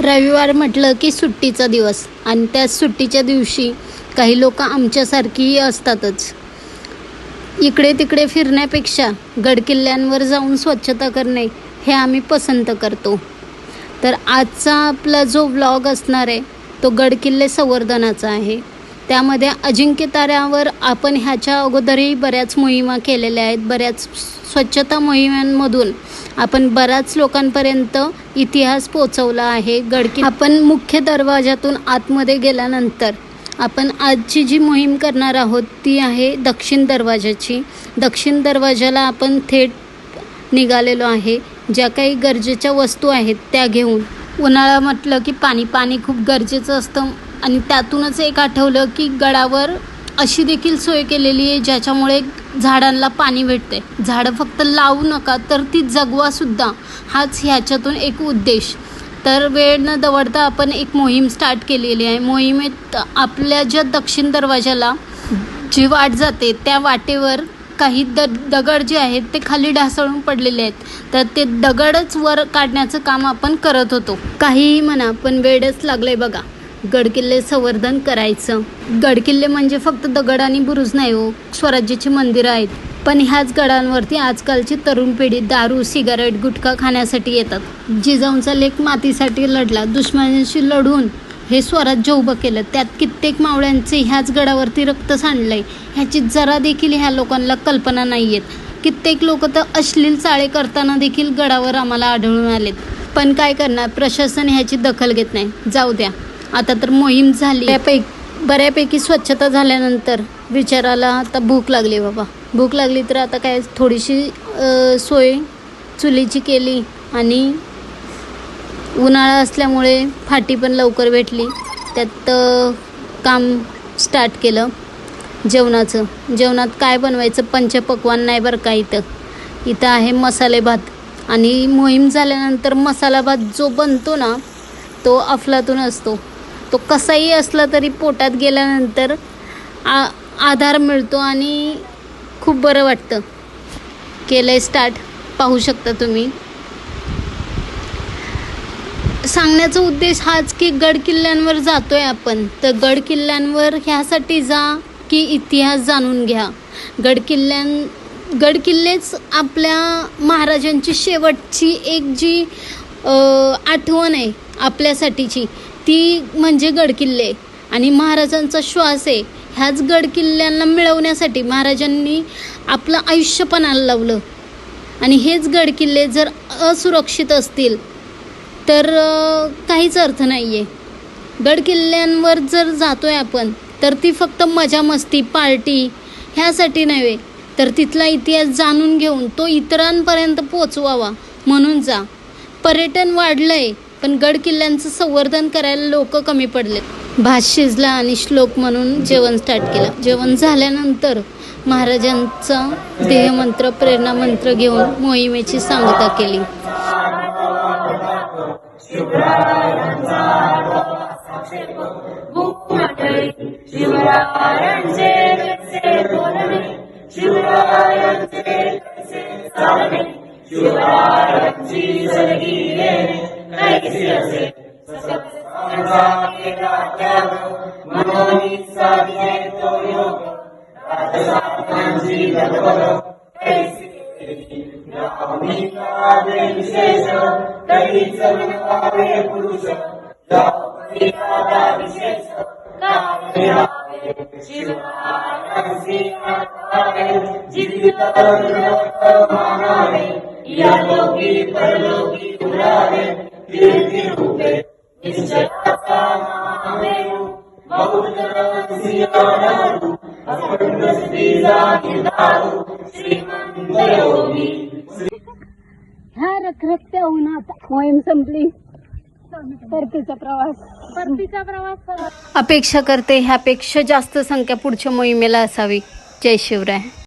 रविवार म्हटलं की सुट्टीचा दिवस आणि त्या सुट्टीच्या दिवशी काही लोक आमच्यासारखीही असतातच. इकडे तिकडे फिरण्यापेक्षा गडकिल्ल्यांवर जाऊन स्वच्छता करणे हे आम्ही पसंत करतो. तर आजचा आपला जो व्लॉग असणार आहे तो गडकिल्ले संवर्धनाचा आहे. त्यामध्ये अजिंक्य ताऱ्यावर आपण ह्याच्या अगोदरही बऱ्याच मोहिमा केलेल्या आहेत. बऱ्याच स्वच्छता मोहिमांमधून आपण बऱ्याच लोकांपर्यंत इतिहास पोचवला आहे. गडकी आपण मुख्य दरवाजातून आतमध्ये गेल्यानंतर आपण आजची जी मोहीम करणार आहोत ती आहे दक्षिण दरवाजाची दक्षिण दरवाजाला आपण थेट निघालेलो आहे. ज्या काही गरजेच्या वस्तू आहेत त्या घेऊन. उन्हाळा म्हटलं की पाणी. पाणी खूप गरजेचं असतं. आणि त्यातूनच एक आठवलं की गडावर अशी देखील सोय केलेली आहे ज्याच्यामुळे झाडांना पाणी भेटते झाडं फक्त लावू नका तर ती जगवासुद्धा हाच ह्याच्यातून एक उद्देश. तर वेळ न दवडता आपण एक मोहीम स्टार्ट केलेली आहे. मोहिमेत आपल्या ज्या दक्षिण दरवाजाला जी वाट जाते त्या वाटेवर काही द दगड जे आहेत ते खाली ढासळून पडलेले आहेत. तर ते दगडच वर काढण्याचं काम आपण करत होतो. काहीही म्हणा पण वेळच लागलंय बघा. गडकिल्ले संवर्धन करायचं. गडकिल्ले म्हणजे फक्त दगड आणि बुरुज नाही हो स्वराज्याची मंदिरं आहेत. पण ह्याच गडांवरती आजकालची तरुण पिढी दारू सिगारेट गुटखा खाण्यासाठी येतात. जिजाऊंचा लेख मातीसाठी लढला दुश्मनांशी लढून हे स्वराज्य उभं केलं. त्यात कित्येक मावळ्यांचे ह्याच गडावरती रक्त सांडलंय. ह्याची जरा देखील ह्या लोकांना कल्पना नाही आहेत कित्येक लोक तर अश्लील चाळे करताना देखील गडावर आम्हाला आढळून आलेत. पण काय करणार? प्रशासन ह्याची दखल घेत नाही. जाऊ द्या. आता तर मोहीम झाली. बऱ्यापैकी बऱ्यापैकी स्वच्छता झाल्यानंतर विचाराला आता भूक लागली बाबा. भूक लागली तर आता काय थोडीशी सोय चुलीची केली आणि उन्हाळा असल्यामुळे फाटी पण लवकर भेटली. त्यात काम स्टार्ट केलं जेवणाचं. जेवणात काय बनवायचं पंचपक्वान नाही बरं का इथं. इथं आहे मसाले भात आणि मोहीम झाल्यानंतर मसाला भात जो बनतो ना तो अफलातून असतो. तो कसाही असला तरी पोटात गेल्यानंतर आ आधार मिळतो आणि खूप बरं वाटतं. केलं आहे स्टार्ट पाहू शकता तुम्ही. सांगण्याचा उद्देश हाच की गड किल्ल्यांवर जातोय आपण. तर गड किल्ल्यांवर ह्यासाठी जा की इतिहास जाणून घ्या. गड किल्ल्यां गड किल्लेच आपल्या महाराजांची शेवटची एक जी आठवण आहे आपल्यासाठीची. ती म्हणजे गडकिल्ले. आणि महाराजांचा श्वास आहे ह्याच गडकिल्ल्यांना मिळवण्यासाठी महाराजांनी आपलं आयुष्य पणाला लावलं. आणि हेच गडकिल्ले जर असुरक्षित असतील तर काहीच अर्थ नाही आहे गडकिल्ल्यांवर जर जातो आहे आपण तर ती फक्त मजा मस्ती पार्टी ह्यासाठी नव्हे तर तिथला इतिहास जाणून घेऊन तो इतरांपर्यंत पोचवावा म्हणून जा. पर्यटन वाढलं आहे पण गड किल्ल्यांचं संवर्धन करायला लोक कमी पडलेत. भात शिजला आणि श्लोक म्हणून जेवण स्टार्ट केलं. जेवण झाल्यानंतर महाराजांचा देहमंत्र प्रेरणा मंत्र घेऊन मोहिमेची सांगता केली. शिवरायांचे कसे बोलणे शिवरायांचे कसे या लोकी परलोकी कीर्ती रूपे निश्चयाचा अखंड श्रीमंत योगी. ह्या रखरखत्या उन्हात. मोहीम संपली. परतीचा प्रवास. परतीचा प्रवास. अपेक्षा करते ह्यापेक्षा जास्त संख्या पुढच्या मोहिमेला असावी. जय शिवराय.